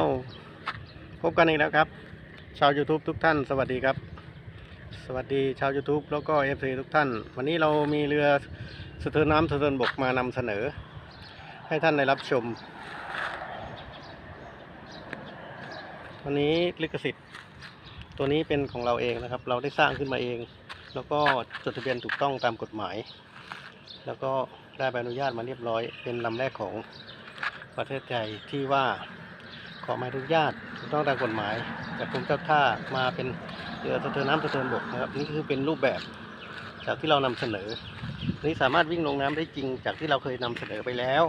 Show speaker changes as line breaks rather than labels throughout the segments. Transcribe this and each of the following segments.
โอ้พบกันอีกแล้วครับ ชาว YouTube ทุกท่าน สวัสดีครับ สวัสดีชาว YouTube แล้วก็ FC ทุกท่าน วันนี้เรามีเรือสะเทินน้ำสะเทินบกมานำเสนอ ให้ท่านได้รับชม วันนี้ลิขสิทธิ์ ตัวนี้เป็นของเราเองนะครับ เราได้สร้างขึ้นมาเอง แล้วก็จดทะเบียนถูกต้องตามกฎหมาย แล้วก็ได้ใบอนุญาตมาเรียบร้อย เป็นลำแรกของประเทศไทยที่ว่า ขอใบอนุญาตถูกต้องตามกฎหมายจากกรมเจ้าท่ามาเป็นเรือสะเทินน้ำสะเทินบกนะครับนี่คือเป็นรูปแบบจากที่เรานำเสนอ นี่สามารถวิ่งลงน้ำได้จริงจากที่เราเคยนำเสนอไปแล้ว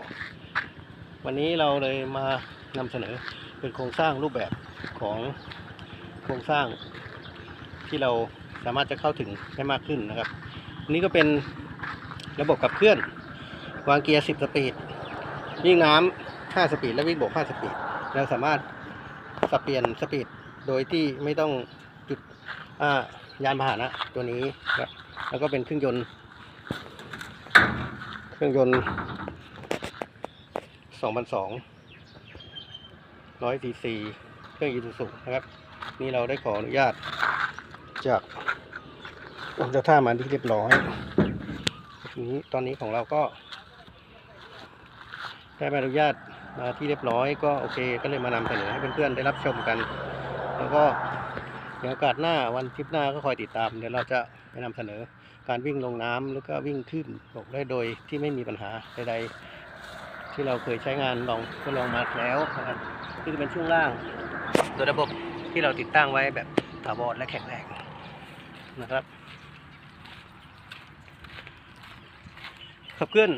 วันนี้เราเลยมานำเสนอเป็นโครงสร้างรูปแบบของโครงสร้างที่เราสามารถจะเข้าถึงได้มากขึ้นนะครับนนี้ก็เป็นระบบขับเคลื่อน วางเกียร์ 10 สปีด วิ่งน้ำ 5 สปีด และวิ่งบก5 สปีด เราสามารถสับเปลี่ยนสปีดโดยที่ไม่ต้องจุดยานพาหนะตัวนี้ครับแล้วก็เป็นเครื่องยนต์ เครื่องยนต์2002 100ซีซีเครื่องยูทูสุนะครับ นี่เราได้ขออนุญาตจากกรมเจ้าท่ามาที่เรียบร้อยนี้ตอนนี้ของเราก็ได้ใบอนุญาต มาที่เรียบร้อยก็โอเคก็เลยมานำเสนอให้เพื่อนๆได้รับชมกัน แล้วก็เดี๋ยวโอกาสหน้าวันทริปหน้าก็คอยติดตาม เดี๋ยวเราจะไปนำเสนอการวิ่งลงน้ำแล้วก็วิ่งขึ้นบกได้โดยที่ไม่มีปัญหาใดๆ ที่เราเคยใช้งานลองทดลองมาแล้วนะครับนี่จะเป็นช่วงล่างโดยระบบที่เราติดตั้งไว้แบบถาวรและแข็งแรงนะครับขับเคลื่อน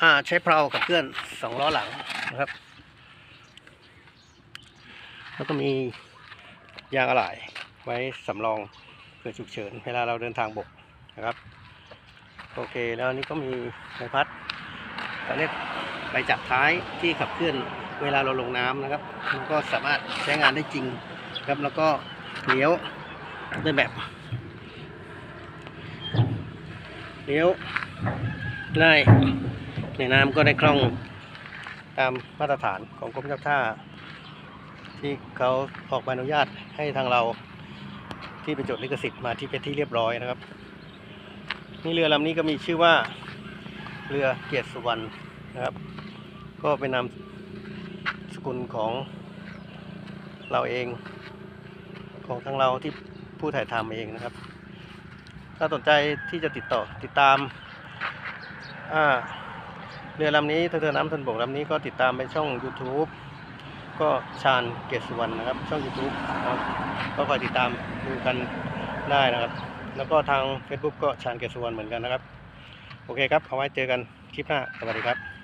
อ่าใช้เพลาขับเคลื่อน สองล้อหลังนะครับ แล้วก็มียางอะไหล่ไว้สำรองเผื่อฉุกเฉินเวลาเราเดินทางบกนะครับ โอเคแล้วนี้ก็มีใบพัดตอนนี้ใบจับท้ายที่ขับเคลื่อนเวลาเราลงน้ำนะครับ มันก็สามารถใช้งานได้จริงครับแล้วก็เลี้ยวด้วยแบบเลี้ยวได้ในน้ำก็ได้คล่อง ตามมาตรฐานของกรมเจ้าท่า ที่เขาออกใบอนุญาตให้ทางเราที่ไปจดลิขสิทธิ์มาที่เป็นที่เรียบร้อยนะครับ นี่เรือลำนี้ก็มีชื่อว่าเรือเกียรติสุวรรณนะครับ ก็เป็นนามสกุลของเราเองของทางเราที่ผู้ถ่ายทำเองนะครับ ถ้าสนใจที่จะติดต่อติดตามอ่า เรือลำนี้เรือน้ำทันบกลำนี้ก็ติดตามไปช่อง YouTube ก็ชาญเกศวรรณนะครับ ช่อง YouTube ครับก็คอยติดตามดูกันได้นะครับ แล้วก็ทาง Facebook ก็ชาญเกศวรรณเหมือนกันนะครับ โอเคครับ เอาไว้เจอกันคลิปหน้า สวัสดีครับ